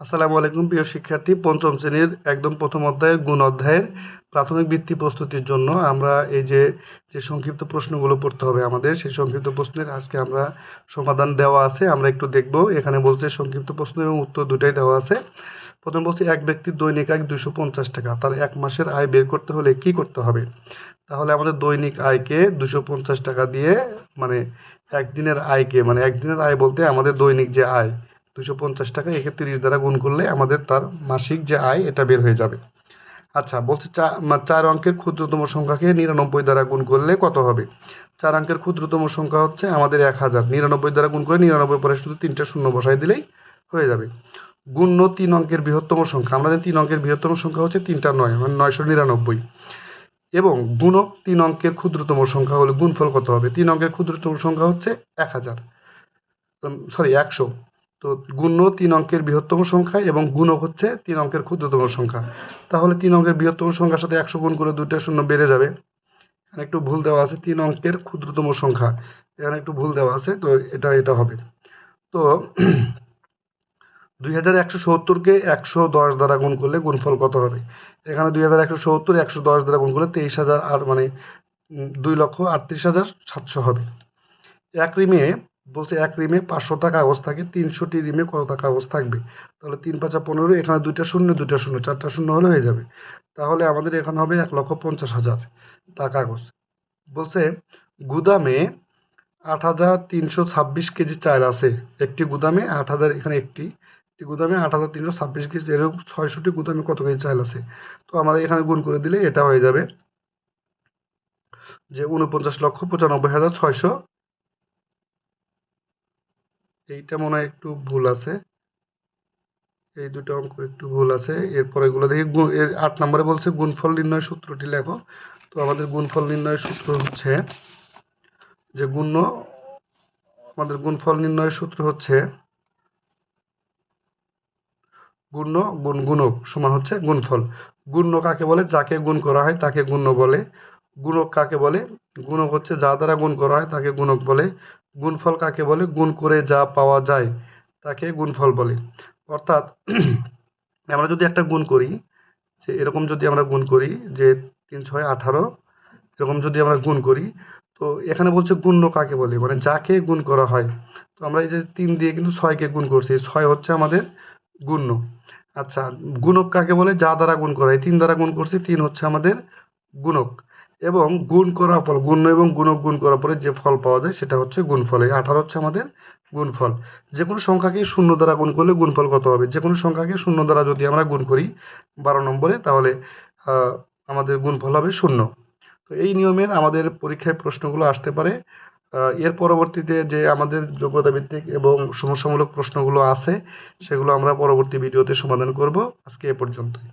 আসসালামু আলাইকুম, প্রিয় শিক্ষার্থী। পঞ্চম শ্রেণির একদম প্রথম অধ্যায়ের গুণ অধ্যায়ের প্রাথমিক বৃত্তি প্রস্তুতির জন্য আমরা এই যে যে সংক্ষিপ্ত প্রশ্নগুলো পড়তে হবে আমাদের, সেই সংক্ষিপ্ত প্রশ্নের আজকে আমরা সমাধান দেওয়া আছে। আমরা একটু দেখব। এখানে বলছে সংক্ষিপ্ত প্রশ্ন এবং উত্তর দুটাই দেওয়া আছে। প্রথম বলছে, এক ব্যক্তির দৈনিক আয় দুশো পঞ্চাশ টাকা। তার এক মাসের আয় বের করতে হলে কি করতে হবে? তাহলে আমাদের দৈনিক আয়কে দুশো পঞ্চাশ টাকা দিয়ে মানে একদিনের আয়কে মানে একদিনের আয় বলতে আমাদের দৈনিক যে আয় দুশো পঞ্চাশ টাকা, একে তিরিশ দ্বারা গুণ করলে আমাদের তার মাসিক যে আয়, এটা বের হয়ে যাবে। আচ্ছা বলছে চার অঙ্কের ক্ষুদ্রতম সংখ্যাকে নিরানব্বই দ্বারা গুণ করলে কত হবে? চার অঙ্কের ক্ষুদ্রতম সংখ্যা হচ্ছে আমাদের এক হাজার। নিরানব্বই দ্বারা গুণ করে নিরানব্বই পরে শুধু তিনটা শূন্য বসাই দিলেই হয়ে যাবে। গুণ্য তিন অঙ্কের বৃহত্তম সংখ্যা। আমরা জানি তিন অঙ্কের বৃহত্তম সংখ্যা হচ্ছে তিনটা নয় মানে নয়শো নিরানব্বই। এবং গুণক তিন অঙ্কের ক্ষুদ্রতম সংখ্যা হলে গুণফল কত হবে? তিন অঙ্কের ক্ষুদ্রতম সংখ্যা হচ্ছে এক হাজার। সরি একশো। তো গুণ্য তিন অঙ্কের বৃহত্তম সংখ্যা এবং গুণক হচ্ছে তিন অঙ্কের ক্ষুদ্রতম সংখ্যা। তাহলে তিন অঙ্কের বৃহত্তম সংখ্যার সাথে একশো গুণ করে দুইটা শূন্য বেড়ে যাবে। এখানে একটু ভুল দেওয়া আছে, তিন অঙ্কের ক্ষুদ্রতম সংখ্যা। এখানে একটু ভুল দেওয়া আছে, তো এটা এটা হবে। তো দুই হাজার একশো সত্তরকে একশো দশ দ্বারা গুণ করলে গুণফল কত হবে? এখানে দুই হাজার একশো সত্তর একশো দশ দ্বারা গুণ করলে তেইশ হাজার আর মানে দুই লক্ষ আটত্রিশ হাজার সাতশো হবে। এক রিমে বলছে এক রিমে পাঁচশোটা কাগজ থাকে, তিনশোটি রিমে কতটা কাগজ থাকবে? তাহলে তিন পাঁচা পনেরো, এখানে দুইটা শূন্য দুইটা শূন্য, চারটা শূন্য হলে হয়ে যাবে। তাহলে আমাদের এখানে হবে এক লক্ষ পঞ্চাশ হাজার তা কাগজ। বলছে, গুদামে আট হাজার তিনশো ছাব্বিশ কেজি চাল আছে, একটি গুদামে আট হাজার, এখানে একটি একটি গুদামে আট হাজার তিনশো ছাব্বিশ কেজি, এরকম ছয়শোটি গুদামে কত কেজি চাল আছে? তো আমাদের এখানে গুণ করে দিলে এটা হয়ে যাবে যে উনপঞ্চাশ লক্ষ পঁচানব্বই হাজার ছয়শো এইটা মনে হয় একটু ভুল আছে। এই দুটো অঙ্ক একটু ভুল আছে। এরপর এগুলো দেখি এর আট নম্বরে বলছে গুণফল নির্ণয় সূত্রটি লেখো। তো আমাদের গুণফল নির্ণয়ের সূত্র হচ্ছে যে গুণ্য, আমাদের গুণফল নির্ণয়ের সূত্র হচ্ছে গুণ্য গুণ গুণক সমান হচ্ছে গুণফল। গুণ্য কাকে বলে? যাকে গুণ করা হয় তাকে গুণ্য বলে। গুণক কাকে বলে? গুণক হচ্ছে যা দ্বারা গুণ করা হয় তাকে গুণক বলে। গুণফল কাকে বলে? গুণ করে যা পাওয়া যায় তাকে গুণফল বলে। অর্থাৎ আমরা যদি একটা গুণ করি, যে এরকম যদি আমরা গুণ করি, যে তিন, ছয়, আঠারো, এরকম যদি আমরা গুণ করি, তো এখানে বলছে গুণ্য কাকে বলে? মানে যাকে গুণ করা হয়। তো আমরা এই যে তিন দিয়ে কিন্তু ছয়কে গুণ করছি। ছয় হচ্ছে আমাদের গুণ্য। আচ্ছা গুণক কাকে বলে? যা দ্বারা গুণ করা হয়। তিন দ্বারা গুণ করছি, তিন হচ্ছে আমাদের গুণক। এবং গুণ করার পর গুণ্য এবং গুণক গুণ করার পরে যে ফল পাওয়া যায় সেটা হচ্ছে গুণফল। এই আঠারো হচ্ছে আমাদের গুণফল। যে কোনো সংখ্যাকে শূন্য দ্বারা গুণ করলে গুণফল কত হবে? যে কোনো সংখ্যাকে শূন্য দ্বারা যদি আমরা গুণ করি বারো নম্বরে, তাহলে আমাদের গুণফল হবে শূন্য। তো এই নিয়মের আমাদের পরীক্ষায় প্রশ্নগুলো আসতে পারে। এর পরবর্তীতে যে আমাদের যোগ্যতা ভিত্তিক এবং সমস্যামূলক প্রশ্নগুলো আছে, সেগুলো আমরা পরবর্তী ভিডিওতে সমাধান করব। আজকে এ পর্যন্তই।